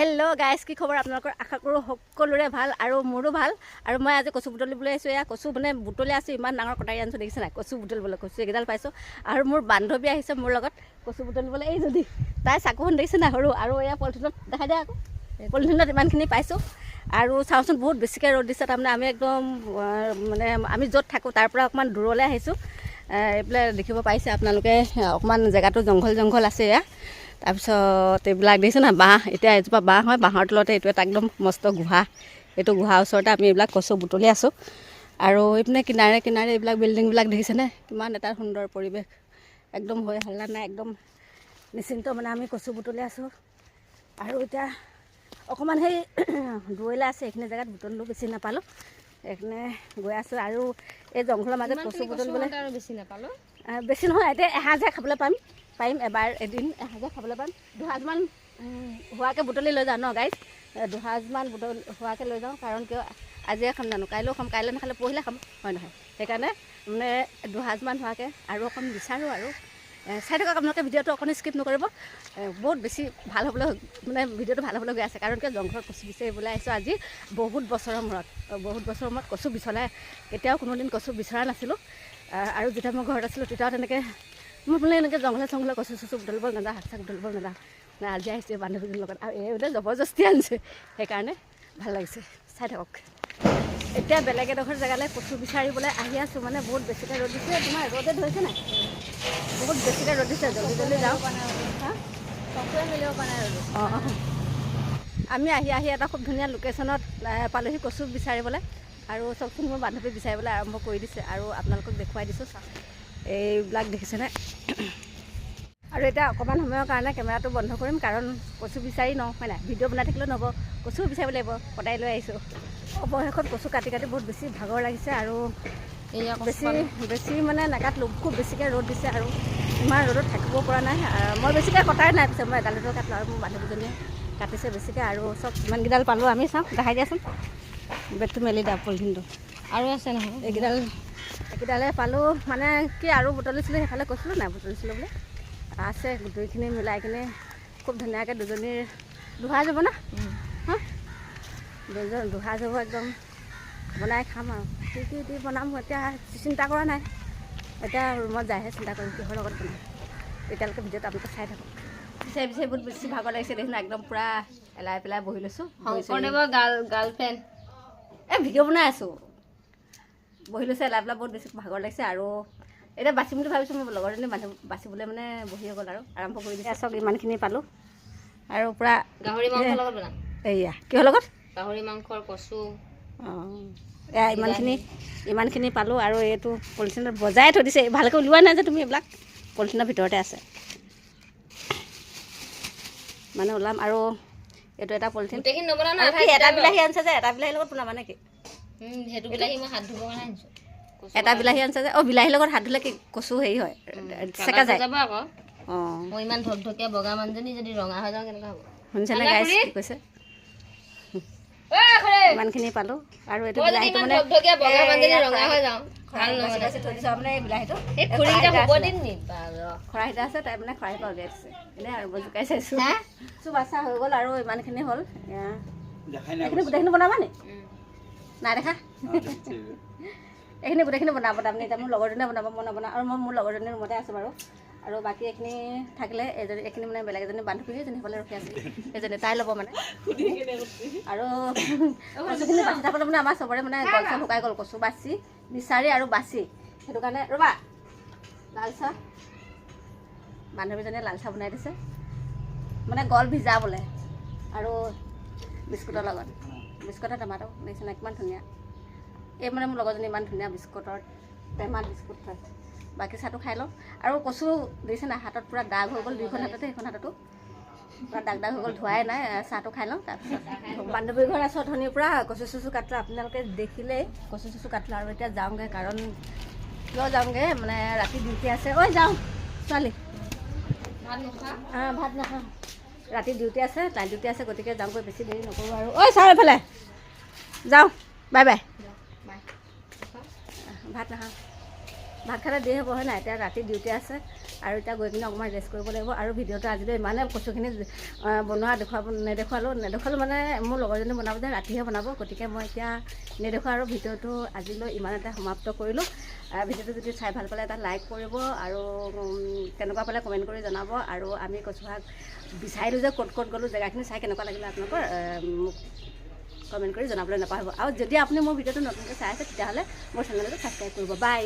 Hello guys কি খবৰ? আপোনালোকৰ আশা কৰোঁ সকলোৰে ভাল আৰু মোৰো ভাল। আৰু মই আজি কচু বুটলিবলৈ আহিছোঁ এয়া কচু মানে বুটলি আছোঁ ইমান ডাঙৰ কটাৰী আনিছোঁ দেখিছে নাই? কচু বুটলিবলৈ কচু একেইডাল পাইছোঁ। আৰু মোৰ বান্ধৱী আহিছে মোৰ লগত কচু বুটলিবলৈ এই যদি তাই চাকুখন দেখিছে নাই সৰু? আৰু এয়া পলিথিনত দেখাই দিয়া আকৌ। পলিথিনত ইমানখিনি পাইছোঁ। আৰু চাওঁচোন বহুত বেছিকৈ ৰ'দ দিছে তাৰমানে আমি একদম মানে আমি য'ত থাকোঁ তাৰ পৰা অকণমান দূৰলৈ আহিছোঁ। আহ, এইফালে দেখিব পাৰিছে আপোনালোকে অকণমান জেগাটো জংঘল জংঘল আছে এয়া। তাৰপিছত এইবিলাক দেখিছে না বাঁহ এতিয়া এজোপা বাঁহ হয় বাঁহৰ তলতে এইটো এটা একদম মস্ত গুহা। এইটো গুহাৰ ওচৰতে আমি এইবিলাক কচু বুটলি আছোঁ। আৰু এইপিনে কিনাৰে কিনাৰে এইবিলাক বিল্ডিংবিলাক দেখিছেনে কিমান এটা সুন্দৰ পৰিৱেশ। একদম হৈ হাল্লা নাই একদম নিশ্চিন্ত মানে আমি কচু বুটলি আছোঁ। আৰু এতিয়া অকণমান সেই দূৰলৈ আছে এইখিনি জেগাত বুটলিলোঁ বেছি নাপালোঁ। এইখিনি গৈ আছোঁ আৰু এই জংঘলৰ মাজত কচু বুটলিবলৈ বেছি নাপালোঁ। বেছি নহয় এতিয়া এসাঁজহে খাবলৈ পাম। পাৰিম এবাৰ এদিন এসাঁজহে খাবলৈ পাম। দুসাঁজমান হোৱাকৈ বুটলি লৈ যাওঁ ন গাইজ দুসাঁজমান বুটল হোৱাকৈ লৈ যাওঁ কাৰণ কিয় আজিয়ে খাম জানো? কাইলৈও খাম কাইলৈ নাখালে পৰহিলে খাম হয় নহয়? সেইকাৰণে মানে দুসাঁজমান হোৱাকৈ আৰু অকণ বিচাৰোঁ আৰু। চাই থাকক আপোনালোকে ভিডিঅ'টো অকণ স্কিপ নকৰিব। বহুত বেছি ভাল হ'বলৈ মানে ভিডিঅ'টো ভাল হ'বলৈ গৈ আছে কাৰণ কিয় জংঘলত কচু বিচাৰিবলৈ আহিছোঁ আজি বহুত বছৰৰ মূৰত। বহুত বছৰৰ মূৰত কচু বিচলাই কেতিয়াও কোনোদিন কচু বিচৰা নাছিলোঁ। আৰু যেতিয়া মই ঘৰত আছিলোঁ তেতিয়াও তেনেকৈ মই বোলে এনেকৈ জংঘলে চংঘলে কচু চচু বুটলিব নাযাওঁ শাক চাক বুটলিব নাযাওঁ আজি আহিছে বান্ধৱীজনীৰ লগত আৰু এই বোলে জবৰদস্তি আনিছে সেইকাৰণে ভাল লাগিছে চাই থাকক এতিয়া বেলেগ এডোখৰ জেগালৈ কচু বিচাৰিবলৈ আহি আছোঁ মানে বহুত বেছিকৈ ৰ'দ দিছে তোমাৰ ৰ'দে ধৰিছে নাই বহুত বেছিকৈ ৰ'দ দিছে জলদি জলদি যাওঁ আমি আহি আহি এটা খুব ধুনীয়া লোকেশ্যনত পালোহি কচু বিচাৰিবলৈ আৰু চবচোন মোৰ বান্ধৱী বিচাৰিবলৈ আৰম্ভ কৰি দিছে আৰু আপোনালোকক দেখুৱাই দিছোঁ চাওক এইবিলাক দেখিছেনে? আৰু এতিয়া অকণমান সময়ৰ কাৰণে কেমেৰাটো বন্ধ কৰিম কাৰণ কচু বিচাৰি নওঁ হয় নাই? ভিডিঅ' বনাই থাকিলেও নহ'ব। কচু বিচাৰিব লাগিব সদায় লৈ আহিছোঁ। অৱশেষত কচু কাটি কাটি বহুত বেছি ভাগৰ লাগিছে আৰু বেছি বেছি মানে নাকাটলোঁ খুব বেছিকৈ ৰ'দ দিছে আৰু ইমান ৰ'দত থাকিব পৰা নাই। মই বেছিকৈ কটাই নাই পিছে মই এডাল দুডাল কাটিলোঁ আৰু মোৰ বান্ধৱীজনীয়ে কাটিছে বেছিকৈ আৰু চব ইমানকেইডাল পালোঁ আমি চাওঁ দেখাই দিয়াচোন। বেগটো মেলি দিয়া পলিথিনটো। আৰু আছে নহয়। এইকেইডাল এইকেইডালে পালোঁ। মানে কি আৰু বুটলিছিলোঁ সেইফালে কৈছিলোঁ নাই বুটলিছিলোঁ বোলে? আছে দুইখিনি মিলাই কিনে খুব ধুনীয়াকৈ দুজনীৰ দুহাৰ যাব না? হা? দুজন দুহাৰ যাব একদম। বনাই খাম আৰু। কি কি দি বনাম এতিয়া চিন্তা কৰা নাই। এতিয়া ৰুমত যায়হে চিন্তা কৰিম কিহৰ লগত বনাম। এতিয়ালৈকে ভিডিঅ'টো আপোনালোকে চাই থাকক। বিচাৰি বিচাৰি বহুত বেছি ভাগৰ লাগিছে দেখিছে একদম পূৰা এলাই পেলাই বহি লৈছোঁ। শংকৰদেৱৰ গাৰ্ল গাৰ্লফ্ৰেণ্ড এই ভিডিঅ' বনাই আছোঁ। বহি লৈছে এলাই পেলাই বহুত বেছি ভাগৰ লাগিছে আৰু এতিয়া বাচিম বুলি ভাবিছোঁ মোৰ লগৰজনী মানুহ বাচিবলৈ মানে বহিয়ে গ'ল আৰু আৰম্ভ কৰি দিছে। চব ইমানখিনি পালোঁ। আৰু পূৰা গাহৰি মাংসৰ লগত বনাম। এইয়া কিহৰ লগত? গাহৰি মাংসৰ কচু। অঁ এয়া ইমানখিনি ইমানখিনি পালোঁ আৰু এইটো পলিথিনত বজাই থৈ দিছে। ভালকৈ উলিওৱা নাই যে তুমি এইবিলাক পলিথিনৰ ভিতৰতে আছে। মানে ওলাম আৰু এইটো এটা পলিথিন। কি এটা বিলাহী আনিছে যে এটা বিলাহীৰ লগত বনাবা নেকি? সেইটো বিলাহী মই হাত ধুবৰ কাৰণে আনিছোঁ। এটা বিলাহী আনিছে যে অঁ বিলাহীৰ লগত হাত ধুলে কি কচু হেৰি হয়? চেকা যায়। আকৌ। অঁ। মই ইমান ধকধকীয়া বগা মানুহজনী যদি ৰঙা হৈ যাওঁ কেনেকুৱা হ'ব? শুনিছেনে গাইছ খুৰী? কি কৈছে! ইমানখিনি পালোঁ। আৰু এইটো বিলাহীটো মানে ধকধকীয়া খৰাহি- যাওঁ খৰাহি খৰাহিটা। খৰাহিটা আছে। তাই মানে খৰাহি পৰা উলিয়াই দিছে। এনেই আৰু মই জোকাই চাইছোঁ। হা? চব বাচা হৈ গ'ল আৰু ইমানখিনি হ'ল। এইখিনি গোটেইখিনি বনাবা নি। নাই দেখা এইখিনি গোটেইখিনি বনাব তাৰমানে এতিয়া মোৰ লগৰজনীয়ে বনাব মই নবনাওঁ আৰু মই মোৰ লগৰজনীৰ ৰুমতে আছোঁ বাৰু। আৰু বাকী এইখিনি থাকিলে এজনী এইখিনি মানে বেলেগ এজনী বান্ধৱী এজনী সেইফালে ৰখি আছে। সেইজনী তাই ল'ব মানে। আৰু কচুখিনি বাচি থাকোঁতে মানে আমাৰ চবৰে মানে গল চল শুকাই গ'ল কচু বাচি বিচাৰি আৰু বাচি। সেইটো কাৰণে ৰ'বা লাল চাহ। বান্ধৱীজনীয়ে লাল চাহ বনাই দিছে। মানে গল ভিজাবলৈ আৰু বিস্কুটৰ লগত। বিস্কুটৰ টেমাটো দেখিছেনে কিমান ধুনীয়া। এই মানে মোৰ লগৰজনী ইমান ধুনীয়া বিস্কুটৰ টেমাত বিস্কুট থয় বাকী চাহটো খাই লওঁ। আৰু কচু দেখিছে নাই হাতত পূৰা দাগ হৈ গ'ল দুইখন হাততে সেইখন হাততো। পূৰা দাগ দাগ হৈ গ'ল ধোৱাই নাই চাহটো খাই লওঁ তাৰপিছত বান্ধৱী ঘৰ আছোঁ ধনীৰ পৰা কচু চচু কাটিলোঁ আপোনালোকে দেখিলেই কচু চচু কাটিলোঁ আৰু এতিয়া যাওঁগৈ কাৰণ কিয় যাওঁগৈ মানে ৰাতি ডিউটি আছে। ঐ যাওঁ ছোৱালী। ভাত নোখোৱা? অঁ ভাত নাখাওঁ। ৰাতি ডিউটি আছে তাই ডিউটি আছে গতিকে যাওঁগৈ বেছি দেৰি নকৰোঁ আৰু। ঐ চাওঁ এইফালে। যাওঁ। Bye bye. বাই। ভাত নাখাওঁ। ভাত খালে দেৰি হ'ব হয় নাই? এতিয়া ৰাতি ডিউটি আছে। আৰু এতিয়া গৈ কিনে অকণমান ৰেষ্ট কৰিব লাগিব। আৰু ভিডিঅ'টো আজিলৈ ইমানে কচুখিনি বনোৱা, দেখুৱাব, নেদেখুৱালোঁ নেদেখুৱালোঁ মানে মোৰ লগৰজনী বনাব যে ৰাতিহে বনাব। গতিকে মই এতিয়া নেদেখুৱা আৰু ভিডিঅ'টো আজিলৈ ইমানতে সমাপ্ত কৰিলোঁ। ভিডিঅ'টো যদি চাই ভালো পালে এটা লাইক কৰিব আৰু কেনেকুৱা পালে কমেণ্ট কৰি জনাব। আৰু আমি কচু শাক বিচাৰিলোঁ যে ক'ত ক'ত গ'লোঁ, জেগাখিনি চাই কেনেকুৱা লাগিলে আপোনালোকৰ মোক কমেণ্ট কৰি জনাবলৈ নাপাহৰিব। আৰু যদি আপুনি মোৰ ভিডিঅ'টো নতুনকৈ চাই আছে, তেতিয়াহ'লে মোৰ চেনেলটো ছাবস্ক্ৰাইব কৰিব। বাই